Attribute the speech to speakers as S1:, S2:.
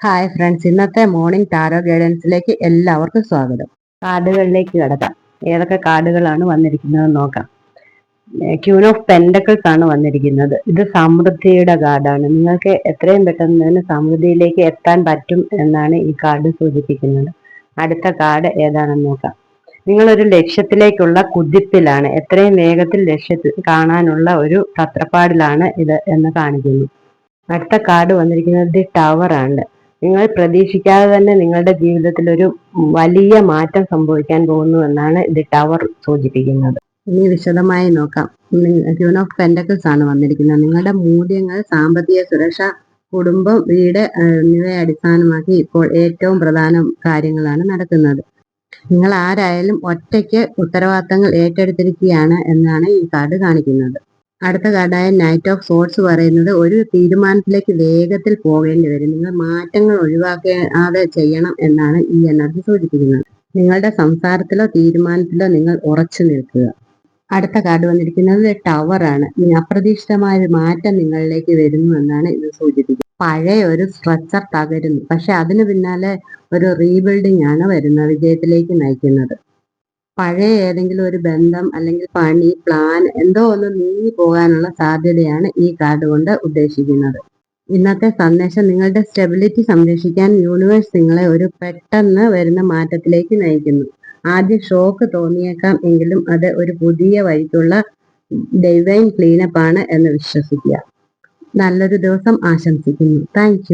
S1: Hi friends ഇന്നത്തെ morning tarot ഗൈഡൻസിലേക്ക് എല്ലാവർക്കും സ്വാഗതം. കാർഡുകളിലേക്ക് കിടക്കാം. ഏതൊക്കെ കാർഡുകളാണ് വന്നിരിക്കുന്നത് നോക്കാം. ക്യൂൻ ഓഫ് പെൻഡക്കിൾസ് ആണ് വന്നിരിക്കുന്നത്. ഇത് സമൃദ്ധിയുടെ കാർഡാണ്. നിങ്ങൾക്ക് എത്രയും പെട്ടെന്ന് തന്നെ സമൃദ്ധിയിലേക്ക് എത്താൻ പറ്റും എന്നാണ് ഈ കാർഡ് സൂചിപ്പിക്കുന്നത്. അടുത്ത കാർഡ് ഏതാണെന്ന് നോക്കാം. നിങ്ങളൊരു ലക്ഷ്യത്തിലേക്കുള്ള കുതിപ്പിലാണ്. എത്രയും വേഗത്തിൽ ലക്ഷ്യത്തിൽ കാണാനുള്ള ഒരു തത്രപ്പാടിലാണ് ഇത് എന്ന് കാണിക്കുന്നു. അടുത്ത കാർഡ് വന്നിരിക്കുന്നത് ദി ടവർ ആണ്. നിങ്ങൾ പ്രതീക്ഷിക്കാതെ തന്നെ നിങ്ങളുടെ ജീവിതത്തിൽ ഒരു വലിയ മാറ്റം സംഭവിക്കാൻ പോകുന്നു എന്നാണ് ഇത് ടവർ സൂചിപ്പിക്കുന്നത്. ഇനി വിശദമായി നോക്കാം. ജൂൺ ഓഫ് പെൻഡക്കിൾസ് ആണ് വന്നിരിക്കുന്നത്. നിങ്ങളുടെ മൂല്യങ്ങൾ സാമ്പത്തിക സുരക്ഷ കുടുംബം വീട് എന്നിവയെ അടിസ്ഥാനമാക്കി ഇപ്പോൾ ഏറ്റവും പ്രധാന കാര്യങ്ങളാണ് നടക്കുന്നത്. നിങ്ങൾ ആരായാലും ഒറ്റയ്ക്ക് ഉത്തരവാദിത്തങ്ങൾ ഏറ്റെടുത്തിരിക്കുകയാണ് എന്നാണ് ഈ കാർഡ് കാണിക്കുന്നത്. അടുത്ത കാർഡായ നൈറ്റ് ഓഫ് സോർട്സ് പറയുന്നത് ഒരു തീരുമാനത്തിലേക്ക് വേഗത്തിൽ പോകേണ്ടി വരും. നിങ്ങൾ മാറ്റങ്ങൾ ഒഴിവാക്കാതെ ചെയ്യണം എന്നാണ് ഈ എനർജി സൂചിപ്പിക്കുന്നത്. നിങ്ങളുടെ സംസാരത്തിലോ തീരുമാനത്തിലോ നിങ്ങൾ ഉറച്ചു നിൽക്കുക. അടുത്ത കാർഡ് വന്നിരിക്കുന്നത് ടവർ ആണ്. അപ്രതീക്ഷിതമായ ഒരു മാറ്റം നിങ്ങളിലേക്ക് വരുന്നു എന്നാണ് ഇത് സൂചിപ്പിക്കുന്നത്. പഴയ ഒരു സ്ട്രക്ചർ തകരുന്നു. പക്ഷെ അതിന് പിന്നാലെ ഒരു റീബിൽഡിംഗ് ആണ് വരുന്നത് വിജയത്തിലേക്ക് നയിക്കുന്നത്. പഴയ ഏതെങ്കിലും ഒരു ബന്ധം അല്ലെങ്കിൽ പണി പ്ലാൻ എന്തോ ഒന്ന് നീങ്ങി പോകാനുള്ള സാധ്യതയാണ് ഈ കാർഡ് കൊണ്ട് ഉദ്ദേശിക്കുന്നത്. ഇന്നത്തെ സന്ദേശം നിങ്ങളുടെ സ്റ്റെബിലിറ്റി സംരക്ഷിക്കാൻ യൂണിവേഴ്സ് നിങ്ങളെ ഒരു പെട്ടെന്ന് വരുന്ന മാറ്റത്തിലേക്ക് നയിക്കുന്നു. ആദ്യം ഷോക്ക് തോന്നിയേക്കാം എങ്കിലും അത് ഒരു പുതിയ വഴിക്കുള്ള ക്ലീനപ്പ് ആണ് എന്ന് വിശ്വസിക്കുക. നല്ലൊരു ദിവസം ആശംസിക്കുന്നു. താങ്ക്